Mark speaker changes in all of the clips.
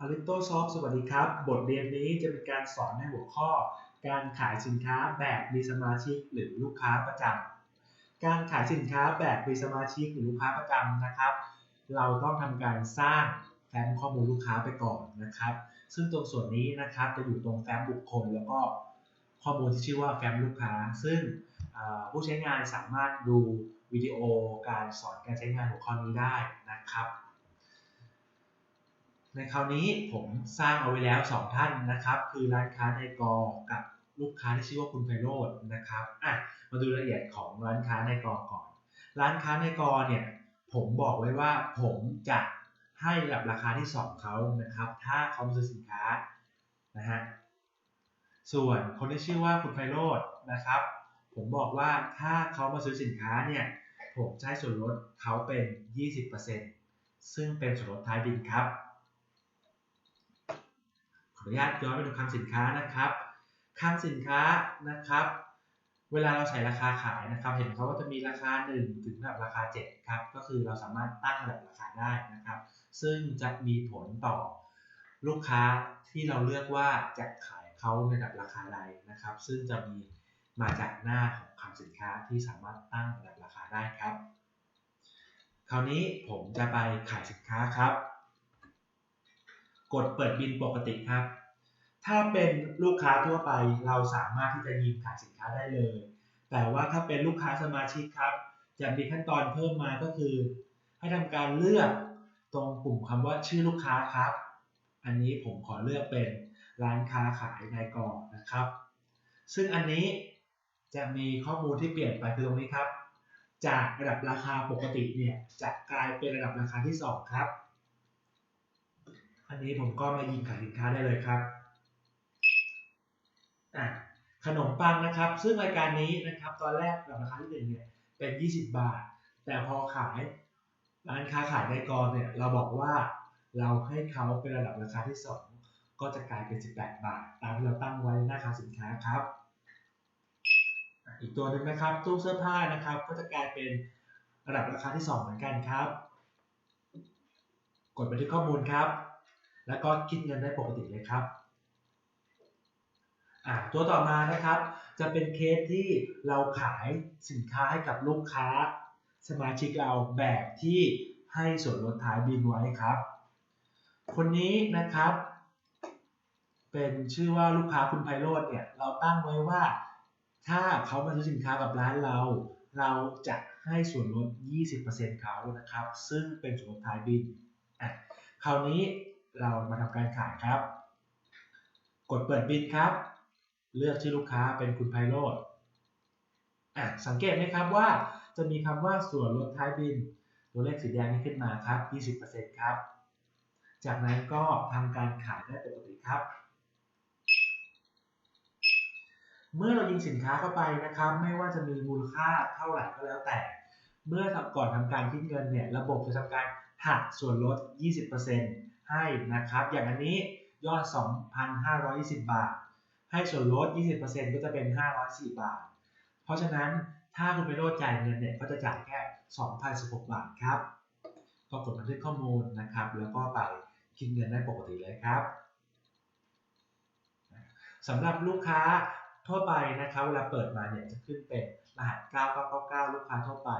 Speaker 1: อริโตซอฟสวัสดีครับ บทเรียนนี้จะเป็นการสอนในหัวข้อ การขายสินค้าแบบมีสมาชิกหรือลูกค้าประจำการขายสินค้าแบบมีสมาชิกหรือลูกค้าประจำนะครับ เราต้องทำการสร้างแฟ้มข้อมูลลูกค้าไปก่อนนะครับ ซึ่งตรงส่วนนี้นะครับจะอยู่ตรงแฟ้มบุคคล แล้วก็ข้อมูลที่ชื่อว่าแฟ้มลูกค้า ซึ่งผู้ใช้งานสามารถดูวิดีโอการสอนการใช้งานหัวข้อนี้ได้นะครับ ในคราวนี้ผมสร้างเอาไว้แล้ว 2 ท่านนะครับ คือร้านค้าในกอกับลูกค้าที่ชื่อว่าคุณไพโรจน์นะครับอะมาดูรายละเอียดของร้านค้าในกอก่อน ร้านค้าในกอเนี่ยผมบอกไว้ว่าผมจะให้ระดับราคาที่ 2เขานะครับ ถ้าเขาซื้อสินค้านะฮะส่วนคนที่ชื่อว่าคุณไพโรจน์นะครับ ผมบอกว่าถ้าเขามาซื้อสินค้าเนี่ยผมจะให้ส่วนลดเขาเป็น 20%ซึ่งเป็นส่วนลดท้ายบินครับ ออนุญาตย้อนไปดูคลังสินค้านะครับคลังสินค้านะครับ เวลาเราใส่ราคาขายนะครับ เห็นเขาว่าจะมีราคา 1 ถึงระดับราคา7ครับ ก็คือเราสามารถตั้งระดับราคาได้นะครับ ซึ่งจะมีผลต่อลูกค้าที่เราเลือกว่าจะขายเขาในระดับราคาใดนะครับ ซึ่งจะมีมาจากหน้าของคลังสินค้าที่สามารถตั้งระดับราคาได้ครับ คราวนี้ผมจะไปขายสินค้าครับ กดเปิดบินปกติครับ ถ้าเป็นลูกค้าทั่วไปเราสามารถที่จะยิงขายสินค้าได้เลย แต่ว่าถ้าเป็นลูกค้าสมาชิกครับจะมีขั้นตอนเพิ่มมาก็คือ ให้ทำการเลือกตรงปุ่มคำว่าชื่อลูกค้าครับ อันนี้ผมขอเลือกเป็นร้านค้าขายในกองนะครับ ซึ่งอันนี้จะมีข้อมูลที่เปลี่ยนไปคือตรงนี้ครับ จากระดับราคาปกติเนี่ยจะกลายเป็นระดับราคาที่ 2 ครับ อันนี้ผมก็มายิงขายสินค้าได้เลยครับ ขนมปังนะครับ ซึ่งรายการนี้นะครับ ตอนแรกราคาที่หนึ่งเนี่ยเป็น 20 บาท แต่พอขายร้านค้าขายในกรเนี่ยเราบอกว่าเราให้เขาเป็นระดับราคาที่ 2 ก็จะกลายเป็น 18 บาท ตามที่เราตั้งไว้หน้าคาสินค้าครับ อีกตัวหนึ่งนะครับตู้เสื้อผ้านะครับ ก็จะกลายเป็นระดับราคาที่ 2 เหมือนกันครับ กดไปที่ข้อมูลครับ แล้วก็คิดเงินได้ปกติเลยครับ ตัวต่อมานะครับ จะเป็นเคสที่เราขายสินค้าให้กับลูกค้า สมาชิกเราแบบที่ให้ส่วนลดท้ายบินไว้ครับ คนนี้นะครับ เป็นชื่อว่าลูกค้าคุณไพโรธเนี่ยเราตั้งไว้ว่า ถ้าเขามาซื้อสินค้ากับร้านเรา เราจะให้ส่วนลด 20%เขานะครับ ซึ่งเป็นส่วนลดท้ายบินคราวนี้เรามาทำการขายครับ กดเปิดบินครับ เลือกชื่อลูกค้าเป็นคุณไพโรธสังเกตไหมครับว่าจะมีคำว่าส่วนลดท้ายบิน ตัวเลขสีแดงนี้ขึ้นมาครับ 20%ครับ จากนั้นก็ทำการขายได้ปกติครับ เมื่อเรายิงสินค้าเข้าไปนะครับ ไม่ว่าจะมีมูลค่าเท่าไหร่ก็แล้วแต่ เมื่อก่อนทำการคิดเงินเนี่ยระบบจะทำการหักส่วนลด 20%ให้นะครับ อย่างอันนี้ยอด 2,520 บาท ให้ส่วนลด 20%ก็จะเป็น 504 บาท เพราะฉะนั้นถ้าคุณไปโรดจ่ายเงินเนี่ยก็จะจ่ายแค่ 2,016 บาทครับ ก็กดบันทึกข้อมูลนะครับ แล้วก็ไปคิดเงินได้ปกติเลยครับสำหรับลูกค้าทั่วไปนะครับเวลาเปิดมาเนี่ยจะขึ้นเป็นรหัส 9999 ลูกค้าทั่วไป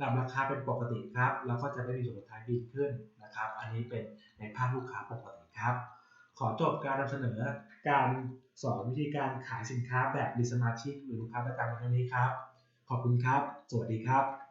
Speaker 1: รับราคาเป็นปกติครับ แล้วก็จะไม่มีส่วนลดท้ายบินขึ้นนะครับ อันนี้เป็นในภาคลูกค้าปกติครับ ขอจบการนำเสนอการ สอนวิธีการขายสินค้าแบบมีสมาชิกหรือลูกค้าประจำในนี้ครับ ขอบคุณครับ สวัสดีครับ